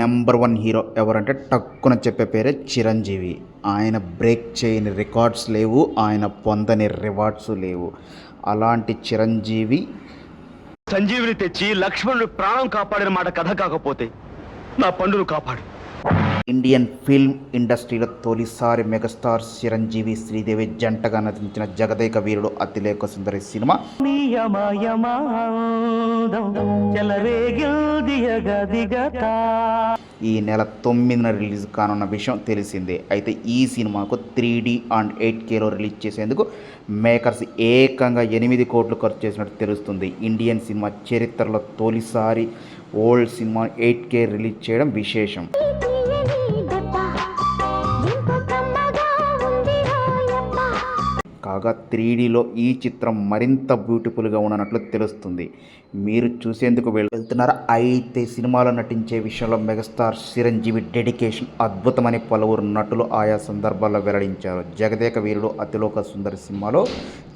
Number one hero ఎవరంటే టక్కున చెప్పే పేరే చిరంజీవి. ఆయన బ్రేక్ చేయని రికార్డ్స్ లేవు ఆయన పొందని రివార్డ్స్ లేవు. అలాంటి చిరంజీవి సంజీవిని తెచ్చి లక్ష్మణుడు ప్రాణం కాపాడిన మాట కథ కాకపోతే నా పండును కాపాడు. ఇండియన్ ఫిల్మ్ ఇండస్ట్రీలో తొలిసారి మెగాస్టార్ చిరంజీవి శ్రీదేవి జంటగా నటించిన జగదేక వీరుడు అతిలేక సుందరి సినిమా. ఈ నెల తొమ్మిదిన రిలీజ్ కానున్న విషయం తెలిసిందే. అయితే ఈ సినిమాకు త్రీ డి అండ్ ఎయిట్ కేలో రిలీజ్ చేసేందుకు మేకర్స్ ఏకంగా ఎనిమిది కోట్లు ఖర్చు చేసినట్టు తెలుస్తుంది. ఇండియన్ సినిమా చరిత్రలో తొలిసారి old cinema eight K release చేయడం విశేషం. కాగా త్రీడీలో ఈ చిత్రం మరింత బ్యూటిఫుల్గా ఉన్నట్లు తెలుస్తుంది. మీరు చూసేందుకు వెళ్తున్నారా? అయితే సినిమాలో నటించే విషయంలో మెగాస్టార్ చిరంజీవి డెడికేషన్ అద్భుతమని పలువురు నటులు ఆయా సందర్భాల్లో వెల్లడించారు. జగదేక వీరుడు అతిలోక సుందరి సినిమాలో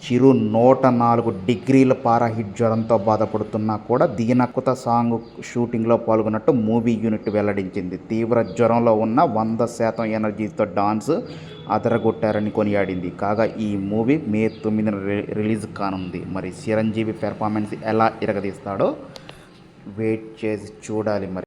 చిరు నూట నాలుగు డిగ్రీల పారాహిట్ జ్వరంతో బాధపడుతున్నా కూడా దీనకుత సాంగ్ షూటింగ్లో పాల్గొన్నట్టు మూవీ యూనిట్ వెల్లడించింది. తీవ్ర జ్వరంలో ఉన్న వంద శాతం ఎనర్జీతో డాన్స్ అదరగొట్టారని కొనియాడింది. కాగా ఈ మూవీ మే తొమ్మిదిన రి- రిలీజ్ కానుంది. మరి చిరంజీవి పెర్ఫార్మెన్స్ ఎలా ఇరగదీస్తాడో వెయిట్ చేసి చూడాలి మరి.